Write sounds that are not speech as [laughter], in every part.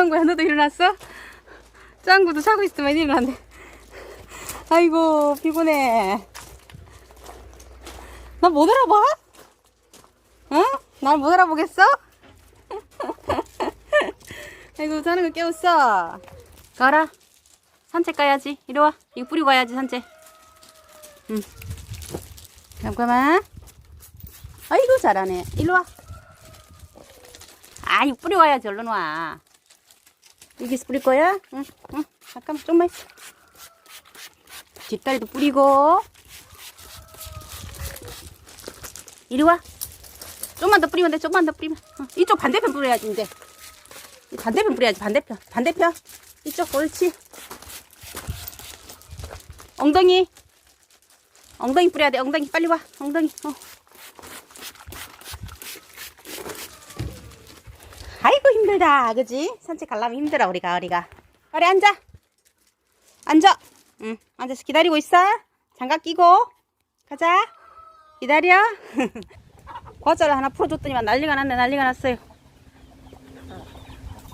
짱구야, 너도 일어났어? 짱구도 자고 있으면 일어났네. 아이고, 피곤해. 나 못 알아봐? 응? 날 못 알아보겠어? [laughs] 아이고, 자는 거 깨웠어. 가라. 산책 가야지. 이리 와. 이거 뿌리고 가야지, 산책. 응. 잠깐만. 아이고, 잘하네. 이리 와. 아, 이거 뿌리고 가야지. 얼른 와. 여기서 뿌릴 거야? 응, 응. 잠깐만, 좀만 있어. 뒷다리도 뿌리고. 이리 와. 좀만 더 뿌리면 돼, 좀만 더 뿌리면. 어, 이쪽 반대편 뿌려야지, 이제. 이 반대편 뿌려야지, 반대편. 반대편. 이쪽, 옳지. 엉덩이. 엉덩이 뿌려야 돼, 엉덩이. 빨리 와, 엉덩이. 어. 아이고, 힘들다. 그지? 산책 가려면 힘들어, 우리 가을이가. 가을이 앉아. 앉아. 응, 앉아서 기다리고 있어. 장갑 끼고. 가자. 기다려. [laughs] 과자를 하나 풀어줬더니만 난리가 났네, 난리가 났어요.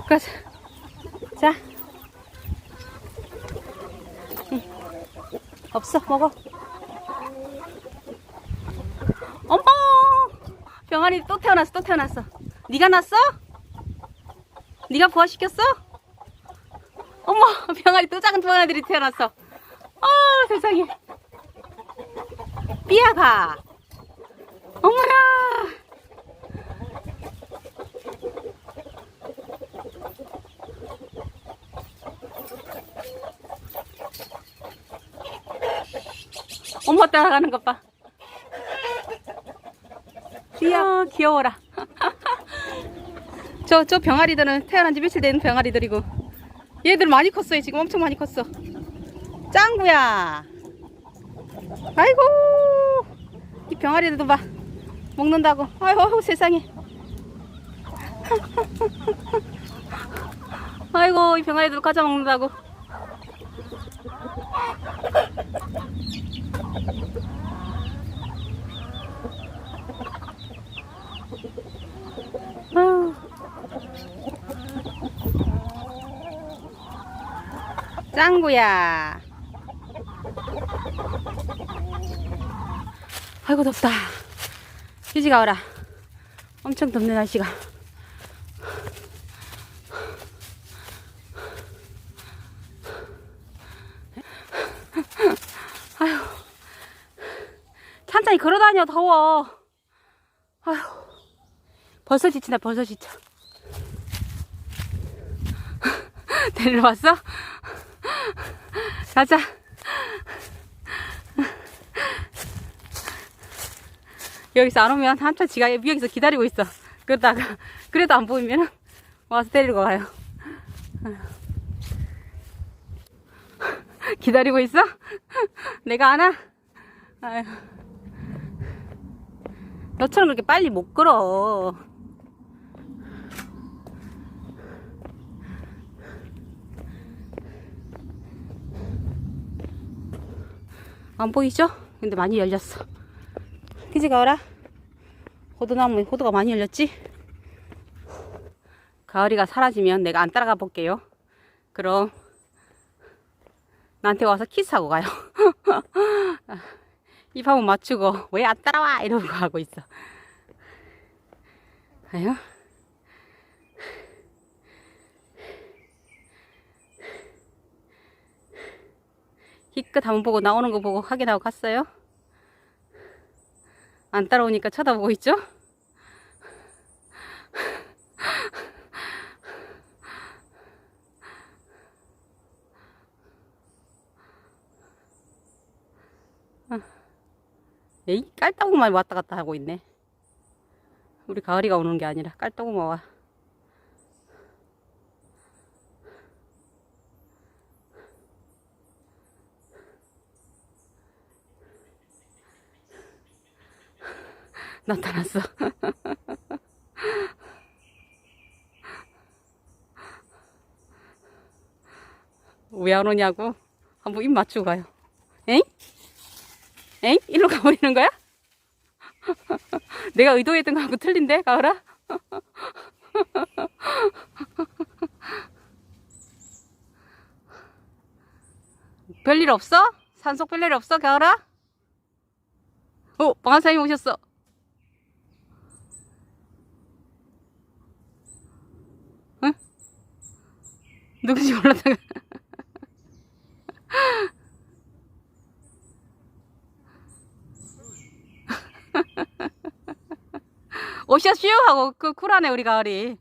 가자. 자. 응. 없어, 먹어. 어머! 병아리 또 태어났어, 또 태어났어. 네가 났어? 네가 부화시켰어? 어머, [laughs] 병아리 또 작은 병아리들이 태어났어. 어, 세상에. 삐아가. 어머나. 엄마 따라가는 것 봐. 삐아, 귀여워라. 저, 저 병아리들은 태어난 지 며칠 된 병아리들이고. 얘들 많이 컸어요. 지금 엄청 많이 컸어. 짱구야. 아이고. 이 병아리들도 봐. 먹는다고. 아이고, 세상에. [laughs] 아이고, 이 병아리들 과자 먹는다고. 짱구야. 아이고 덥다. 휴지 가 오라. 엄청 덥네 날씨가. 아휴. 천천히 걸어다녀 더워. 아휴. 벌써 지친다 벌써 지쳐. [laughs] 데리러 왔어? [laughs] 가자. 여기서 안 오면 한참 지가 여기서 기다리고 있어. 그러다가 그래도 안 보이면 와서 데리고 가요. 기다리고 있어? 내가 안 와? 아유. 너처럼 그렇게 빨리 못 걸어. 안 보이죠? 근데 많이 열렸어. 그지 가을아? 호두나무 호두가 많이 열렸지? 가을이가 사라지면 내가 안 따라가 볼게요. 그럼 나한테 와서 키스하고 가요. [laughs] 입 한번 맞추고 왜 안 따라와 이러고 하고 있어. 아유. 희끗 한번 보고 나오는 거 보고 확인하고 갔어요. 안 따라오니까 쳐다보고 있죠? 에이, 깔따구만 왔다 갔다 하고 있네. 우리 가을이가 오는 게 아니라 깔따구만 와. 나타났어. [laughs] 왜 안 오냐고? 한번 입 맞추고 가요. 엥? 엥? 일로 가버리는 거야? [laughs] 내가 의도했던 거하고 틀린데, 가을아? [laughs] 별일 없어? 산속 별일 없어, 가을아? 어, 오, 방한사님 오셨어. 누군지 몰랐다가. [laughs] 오셨슈? 하고 그 쿨하네, 우리 가을이.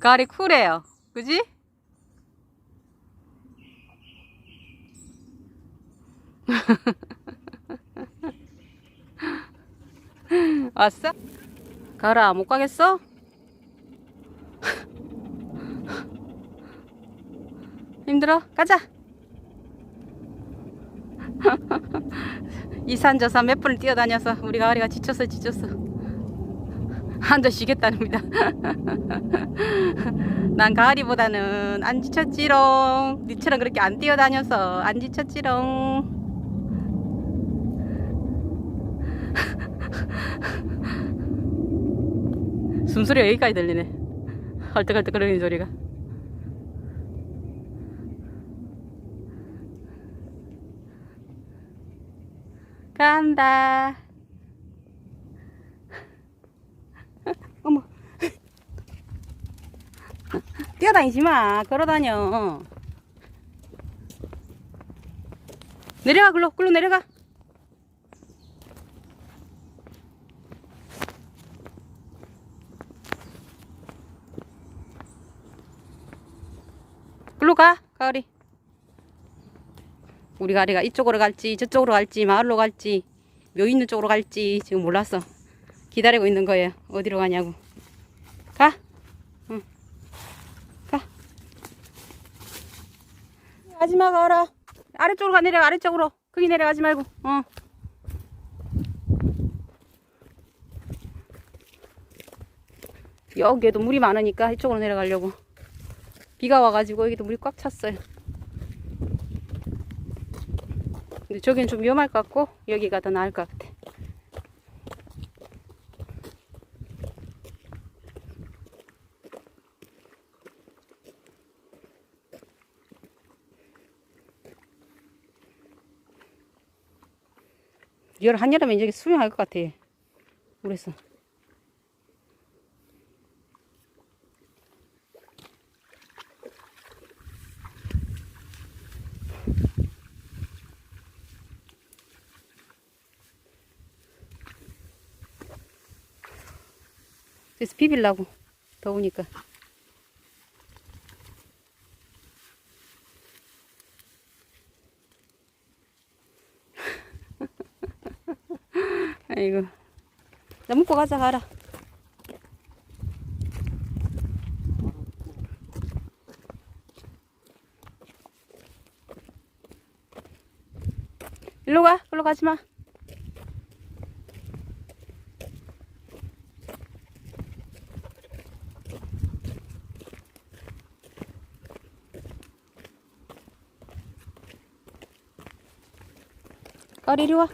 가을이 쿨해요. 그지? [laughs] 왔어? 가라 못 가겠어? 힘들어? 가자 [laughs] 이산 저산 몇 분을 뛰어다녀서 우리 가을이가 지쳤어 지쳤어 앉아 쉬겠다는니다 [laughs] 난 가을이보다는 안 지쳤지롱 니처럼 그렇게 안 뛰어다녀서 안 지쳤지롱 [laughs] 숨소리가 여기까지 들리네. 헐떡헐떡 거리는 소리가. 간다. [laughs] 어머. 뛰어다니지 마. 걸어다녀. 내려가, 글로, 글로 내려가. 글로 가, 가을이. 우리 가을이가 이쪽으로 갈지, 저쪽으로 갈지, 마을로 갈지, 묘 있는 쪽으로 갈지 지금 몰랐어. 기다리고 있는 거예요. 어디로 가냐고. 가. 응. 가. 가지 마, 가을아. 아래쪽으로 가, 내려가, 아래쪽으로. 거기 내려가지 말고, 어. 여기에도 물이 많으니까 이쪽으로 내려가려고. 비가 와가지고 여기도 물이 꽉 찼어요. 근데 저긴 좀 위험할 것 같고 여기가 더 나을 것 같아. 열 한여름에 여기 수영할 것 같아. 그래서. 그래서 비빌라고 더우니까. [laughs] 아이고. 나 먹고 가자 가라. 일로 가 일로 가지 마 가리 이리 와